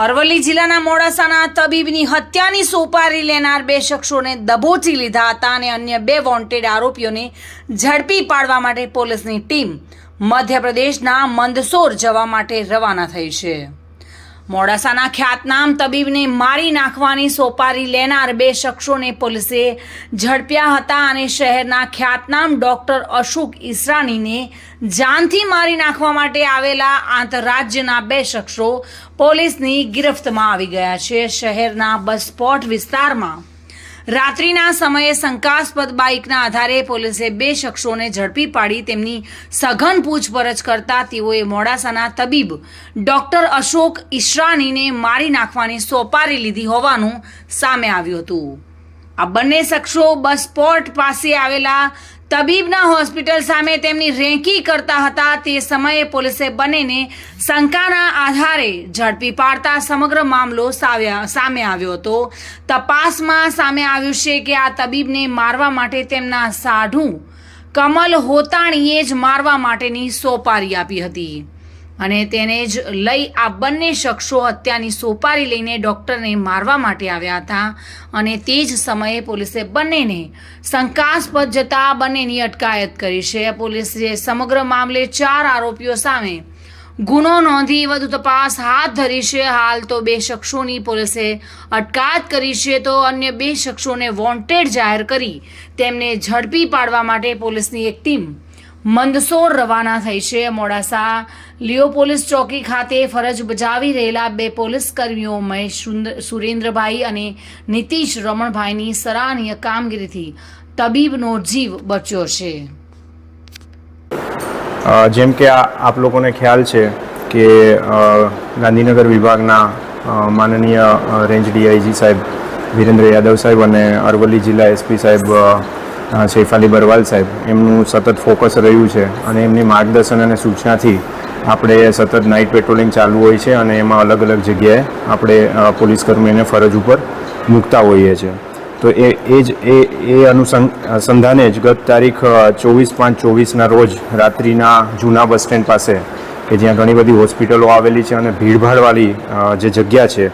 અરવલ્લી જિલ્લાના મોડાસાના તબીબની હત્યાની સોપારી લેનાર બે શખ્સોને દબોચી લીધા હતા અને અન્ય બે વોન્ટેડ આરોપીઓને ઝડપી પાડવા માટે પોલીસની ટીમ મધ્યપ્રદેશના મંદસોર જવા માટે રવાના થઈ છે. મોડાસાના ખ્યાતનામ તબીબને મારી નાખવાની સોપારી લેનાર બે શખ્સોને પોલીસે ઝડપ્યા હતા અને શહેરના ખ્યાતનામ ડોક્ટર અશોક ઈસરાણીને જાનથી મારી નાખવા માટે આવેલા આંતરરાજ્યના બે શખ્સો પોલીસની ગિરફ્તમાં આવી ગયા છે. શહેરના બસપોટ વિસ્તારમાં રાત્રિના સમયે શંકાસ્પદ બાઇકના આધારે પોલીસે બે શખ્સોને ઝડપી પાડી તેમની સઘન પૂછપરછ કરતા તેઓએ મોડાસાના તબીબ ડોક્ટર અશોક ઈશ્રાનીને મારી નાખવાની સોપારી લીધી હોવાનું સામે આવ્યું હતું. આ બંને શખ્સો બસ પોર્ટ પાસે આવેલા તબીબના હોસ્પિટલ સામે તેમની રેકી કરતા હતા. તે સમયે પોલીસે બંનેને શંકાના આધારે ઝડપી પાડતા સમગ્ર મામલો સામે આવ્યો હતો. તપાસમાં સામે આવ્યું છે કે આ તબીબને મારવા માટે તેમના સાઢું કમલ હોતાણીએ જ મારવા માટેની સોપારી આપી હતી. અને તેને જ લઈ આ બંને શખ્સો હત્યાની સોપારી લઈને ડૉક્ટરને મારવા માટે આવ્યા હતા અને તે જ સમયે પોલીસે બંનેને શંકાસ્પદ જતા બંનેની અટકાયત કરી છે. પોલીસે સમગ્ર મામલે ચાર આરોપીઓ સામે ગુનો નોંધી વધુ તપાસ હાથ ધરી છે. હાલ તો બે શખ્સોની પોલીસે અટકાયત કરી છે તો અન્ય બે શખ્સોને વોન્ટેડ જાહેર કરી તેમને ઝડપી પાડવા માટે પોલીસની એક ટીમ મંદસોર રવાના થઈ છે. મોડાસા લિયો પોલીસ ચોકી ખાતે ફરજ બજાવી રહેલા બે પોલીસ કર્મીઓ મહેશ સુરેન્દ્રભાઈ અને નીતિશ રમણભાઈની સરાહનીય કામગીરીથી તબીબનો જીવ બચ્યો છે. જેમ કે આપ લોકોને ખ્યાલ છે કે ગાંધીનગર વિભાગના માનનીય રેન્જ ડીઆઈજી સાહેબ વિરેન્દ્ર યાદવ સાહેબ અને અરવલ્લી જિલ્લા એસપી સાહેબ સૈફ અલી બરવાલ સાહેબ, એમનું સતત ફોકસ રહ્યું છે અને એમની માર્ગદર્શન અને સૂચનાથી આપણે સતત નાઇટ પેટ્રોલિંગ ચાલુ હોય છે અને એમાં અલગ અલગ જગ્યાએ આપણે પોલીસ કર્મીને ફરજ ઉપર મૂકતા હોઈએ છીએ. તો એ એ જ, એ એ અનુસંધાને જ ગત તારીખ ચોવીસ પાંચ ચોવીસના રોજ રાત્રિના જૂના બસ સ્ટેન્ડ પાસે, કે જ્યાં ઘણી બધી હોસ્પિટલો આવેલી છે અને ભીડભાડવાળી જે જગ્યા છે,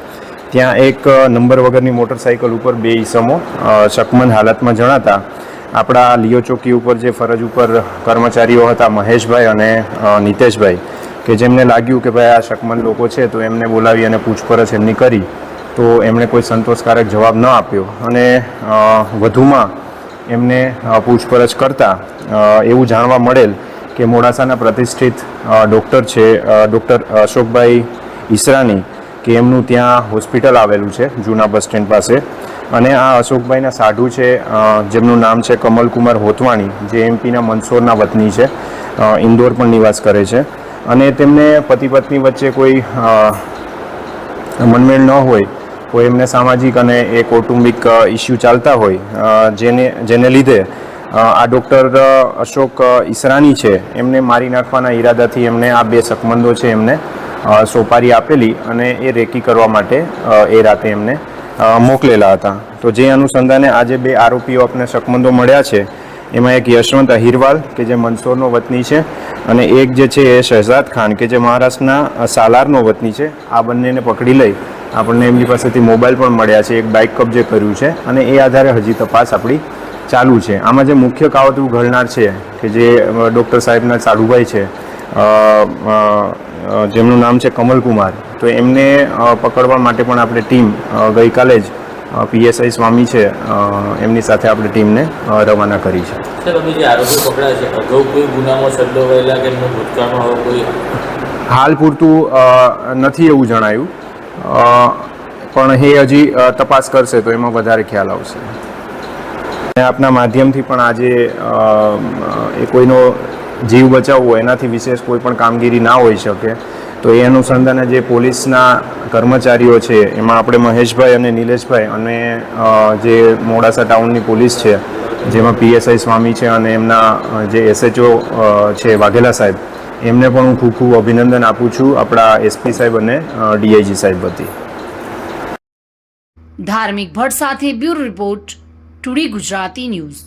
ત્યાં એક નંબર વગરની મોટરસાઇકલ ઉપર બે ઈસમો શકમંદ હાલતમાં જણાતા આપણા લિયો ચોકી ઉપર જે ફરજ ઉપર કર્મચારીઓ હતા, મહેશભાઈ અને નિતેશભાઈ, કે જેમને લાગ્યું કે ભાઈ આ શકમંદ લોકો છે, તો એમને બોલાવી અને પૂછપરછ એમની કરી, તો એમણે કોઈ સંતોષકારક જવાબ ન આપ્યો. અને વધુમાં એમને પૂછપરછ કરતાં એવું જાણવા મળેલ કે મોડાસાના પ્રતિષ્ઠિત ડૉક્ટર છે ડૉક્ટર અશોકભાઈ ઈસરાની, કે એમનું ત્યાં હોસ્પિટલ આવેલું છે, જૂના બસ સ્ટેન્ડ પાસે. અને આ અશોકભાઈના સાઢુ છે જેમનું નામ છે કમલકુમાર હોતવાણી જે એમપીના મંદસોરના વતની છે ઇન્દોર પણ નિવાસ કરે છે. અને તેમને પતિ પત્ની વચ્ચે કોઈ મનમેળ ન હોય કોઈ એમને સામાજિક અને એ કૌટુંબિક ઇસ્યુ ચાલતા હોય જેને જેને લીધે આ ડૉક્ટર અશોક ઈસરાની છે, એમને મારી નાખવાના ઈરાદાથી એમને આ બે સકમંદો છે એમને સોપારી આપેલી અને એ રેકી કરવા માટે એ રાતે એમને મોકલેલા હતા. તો જે અનુસંધાને આજે બે આરોપીઓ આપણે શકમંદો મળ્યા છે, એમાં એક યશવંત અહિરવાલ, કે જે મંદસોરનો વતની છે, અને એક જે છે એ શહેજાદ ખાન, કે જે મહારાષ્ટ્રના સાલારનો વતની છે. આ બંનેને પકડી લઈ આપણને એમની પાસેથી મોબાઈલ પણ મળ્યા છે, એક બાઇક કબજે કર્યું છે, અને એ આધારે હજી તપાસ આપણી ચાલુ છે. આમાં જે મુખ્ય કાવતરું ઘડનાર છે, કે જે ડૉક્ટર સાહેબના સાડુભાઈ છે જેમનું નામ છે કમલકુમાર તો એમને પકડવા માટે પણ આપણે ટીમ ગઈકાલે જ પીએસઆઈ સ્વામી છે એમની સાથે આપણે ટીમને રવાના કરી છે. હાલ પૂરતું નથી એવું જણાયું. પણ એ હજી તપાસ કરશે તો એમાં વધારે ખ્યાલ આવશે. આપના માધ્યમથી પણ આજે એ કોઈનો જીવ બચાવવો, એનાથી વિશેષ કોઈ પણ કામગીરી ના હોઈ શકે, તો એ અનુસંધાને જે પોલીસના કર્મચારીઓ છે, એમાં આપણે મહેશભાઈ અને નિલેશભાઈ અને જે મોડાસા ટાઉનની પોલીસ છે, જેમાં પીએસઆઈ સ્વામી છે અને એમના જે એસએચઓ છે વાઘેલા સાહેબ, એમને પણ હું ખૂબ ખૂબ અભિનંદન આપું છું આપણા એસપી સાહેબ અને ડીઆઈજી સાહેબ વતી. ધાર્મિક ભટ્ટ સાથે bureau report, today Gujarati news.